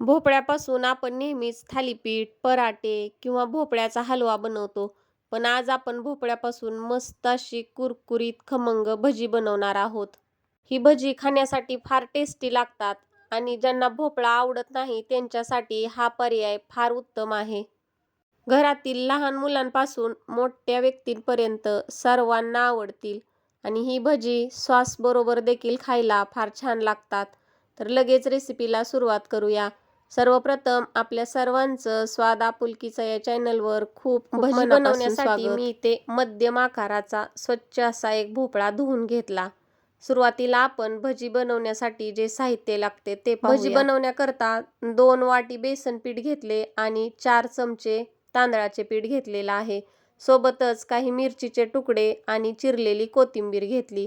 भोपळ्यापासून आपण नेहमीच थालीपीठ, पराठे किंवा भोपळ्याचा हलवा बनवतो. पण आज आपण भोपळ्यापासून मस्त अशी कुरकुरीत खमंग भजी बनवणार आहोत. ही भजी खाण्यासाठी फार टेस्टी लागतात आणि ज्यांना भोपळा आवडत नाही त्यांच्यासाठी हा पर्याय फार उत्तम आहे. घरातील लहान मुलांपासून मोठ्या व्यक्तींपर्यंत सर्वांना आवडतील आणि ही भजी सॉसबरोबर देखील खायला फार छान लागतात. तर लगेच रेसिपीला सुरुवात करूया. सर्वप्रथम आपल्या सर्वांचं स्वाद आपुलकीचा या चॅनलवर खूप भजी बनवण्यासाठी. मी इथे मध्यम आकाराचा स्वच्छ असा एक भोपळा धुवून घेतला. सुरुवातीला आपण भजी बनवण्यासाठी जे साहित्य लागते ते भजी. बनवण्याकरता दोन वाटी बेसन पीठ घेतले आणि चार चमचे तांदळाचे पीठ घेतलेलं आहे. सोबतच काही मिरचीचे तुकडे आणि चिरलेली कोथिंबीर घेतली.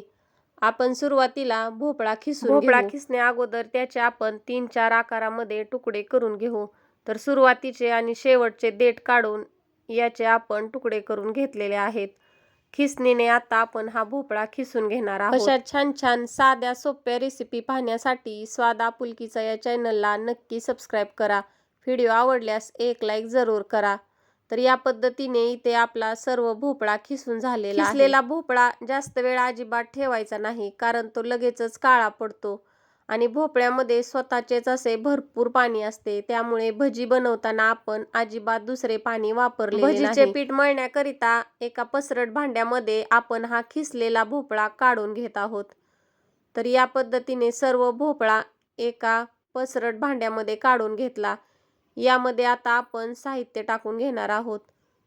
आपण सुरुवातीला भोपळा खिसून भोपळा. खिसण्या अगोदर त्याचे आपण तीन चार आकारामध्ये तुकडे करून घेऊ. तर सुरुवातीचे आणि शेवटचे देठ काढून याचे आपण तुकडे करून घेतलेले आहेत. खिसणीने आता आपण हा भोपळा खिसून घेणार आहोत. अशा छान छान साध्या सोप्या रेसिपी पाहण्यासाठी स्वाद आपुलकीचा या चॅनलला नक्की सबस्क्राईब करा. व्हिडिओ आवडल्यास एक लाईक जरूर करा. तर या पद्धतीने इथे आपला सर्व भोपळा खिसून झालेला आहे. खिसलेला भोपळा जास्त वेळ अजिबात ठेवायचा नाही कारण तो लगेचच काळा पडतो आणि भोपळ्यामध्ये स्वतःचेच असे भरपूर पाणी असते त्यामुळे भजी बनवताना आपण अजिबात दुसरे पाणी वापरले भजीचे पीठ मळण्याकरिता एका पसरट भांड्यामध्ये आपण हा खिसलेला भोपळा काढून घेत आहोत. तर या पद्धतीने सर्व भोपळा एका पसरट भांड्यामध्ये काढून घेतला. यामध्ये आता आपण साहित्य टाकून घेणार आहोत.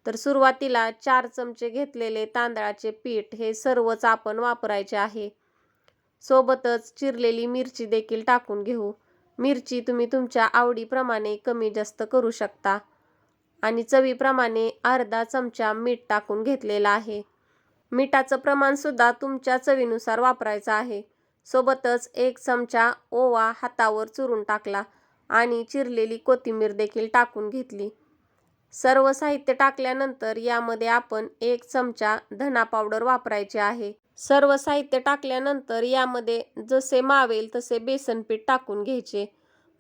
तर सुरुवातीला चार चमचे घेतलेले तांदळाचे पीठ हे सर्वच आपण वापरायचे आहे. सोबतच चिरलेली मिरची देखील टाकून घेऊ. मिरची तुम्ही तुमच्या आवडीप्रमाणे कमी जास्त करू शकता आणि चवीप्रमाणे अर्धा चमचा मीठ टाकून घेतलेला आहे. मिठाचं प्रमाणसुद्धा तुमच्या चवीनुसार वापरायचं आहे. सोबतच एक चमचा ओवा हातावर चुरून टाकला आणि चिरलेली कोथिंबीर देखील टाकून घेतली. सर्व साहित्य टाकल्यानंतर यामध्ये आपण एक चमचा धना पावडर वापरायचे आहे. सर्व साहित्य टाकल्यानंतर यामध्ये जसे मावेल तसे बेसन पीठ टाकून घ्यायचे.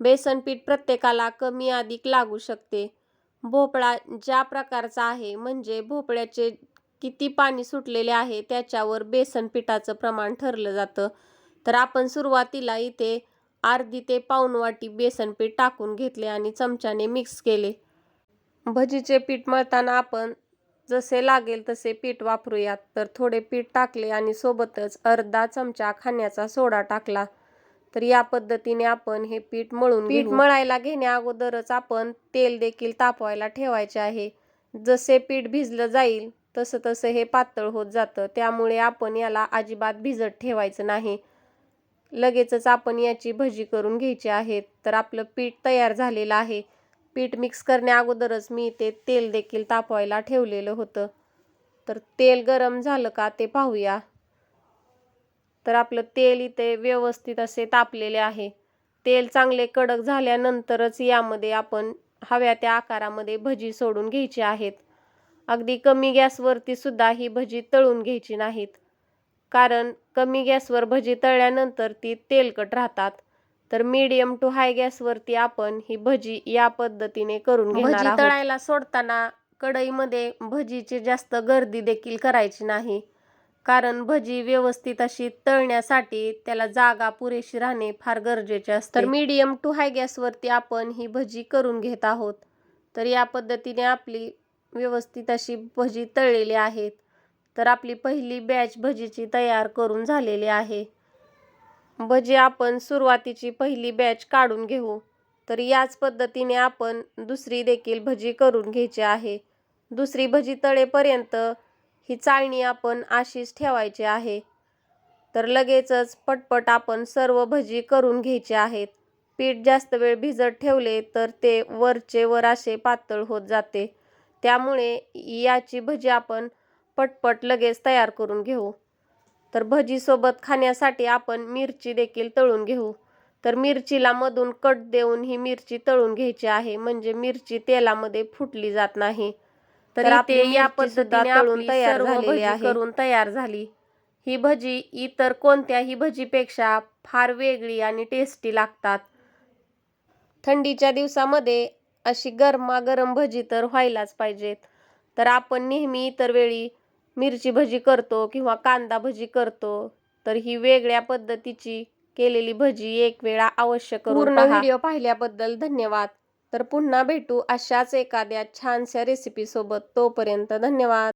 बेसन पीठ प्रत्येकाला कमी अधिक लागू शकते. भोपळा ज्या प्रकारचा आहे म्हणजे भोपळ्याचे किती पाणी सुटलेले आहे त्याच्यावर बेसन पिठाचं प्रमाण ठरलं जातं. तर आपण सुरुवातीला इथे अर्धी ते पाऊण वाटी बेसन पीठ टाकून घेतले आणि चमच्याने मिक्स केले. भजीचे पीठ मळताना आपण जसे लागेल तसे पीठ वापरूयात. तर थोडे पीठ टाकले आणि सोबतच अर्धा चमचा खाण्याचा सोडा टाकला. तर या पद्धतीने आपण हे पीठ मळून पीठ मळायला घेण्या अगोदरच आपण तेल देखील तापवायला ठेवायचे आहे. जसे पीठ भिजलं जाईल तसं तसं हे पातळ होत जातं त्यामुळे आपण याला अजिबात भिजत ठेवायचं नाही. लगेचच आपण याची भजी करून घ्यायची आहे. तर आपलं पीठ तयार झालेलं आहे. पीठ मिक्स करण्या अगोदरच मी इथे तेल देखील तापवायला ठेवलेलं होतं. तर तेल गरम झालं का ते पाहूया. तर आपलं तेल इथे व्यवस्थित असे तापलेले आहे. तेल चांगले कडक झाल्यानंतरच यामध्ये आपण हव्या त्या आकारामध्ये भजी सोडून घ्यायची आहेत. अगदी कमी गॅसवरती सुद्धा ही भजी तळून घ्यायची नाहीत. कारण कमी गॅसवर भजी तळल्यानंतर ती तेलकट राहतात. तर मीडियम टू हाय गॅसवरती आपण ही भजी या पद्धतीने करून घेणार भजी आहोत. तळायला सोडताना कढईमध्ये भजीची जास्त गर्दी देखील करायची नाही. कारण भजी व्यवस्थित अशी तळण्यासाठी त्याला जागा पुरेशी राहणे फार गरजेचे असते. तर मीडियम टू हाय गॅसवरती आपण ही भजी करून घेत आहोत. तर या पद्धतीने आपली व्यवस्थित अशी भजी तळलेली आहेत. तर आपली पहिली बॅच भजीची तयार करून झालेली आहे. भजी आपण सुरुवातीची पहिली बॅच काढून घेऊ. तर याच पद्धतीने आपण दुसरी देखील भजी करून घ्यायची आहे. दुसरी भजी तळेपर्यंत ही चाळणी आपण अशीच ठेवायची आहे. तर लगेचच पटपट आपण सर्व भजी करून घ्यायची आहेत. पीठ जास्त वेळ भिजत ठेवले तर ते वरचे वर असे पातळ होत जाते. त्यामुळे याची भजी आपण पटपट लगेच तयार करून घेऊ. तर भजीसोबत खाण्यासाठी आपण मिरची देखील तळून घेऊ. तर मिरचीला मधून कट देऊन ही मिरची तळून घ्यायची आहे म्हणजे मिरची तेलामध्ये फुटली जात नाही. तर आपली या पद्धतीने आपली तयार झालेली आहे. करून तयार झाली. ही भजी इतर कोणत्याही भजीपेक्षा फार वेगळी आणि टेस्टी लागतात. थंडीच्या दिवसामध्ये अशी गरमागरम भजी तर व्हायलाच पाहिजेत तर आपण नेहमी इतर वेळी मिरची भजी करतो किंवा कांदा भजी करतो तर ही वेगळ्या पद्धतीची केलेली भजी एक वेळा अवश्य करून पूर्ण व्हिडिओ पाहिल्याबद्दल धन्यवाद. तर पुन्हा भेटू अशाच एखाद्या छानशा रेसिपी सोबत. तोपर्यंत धन्यवाद.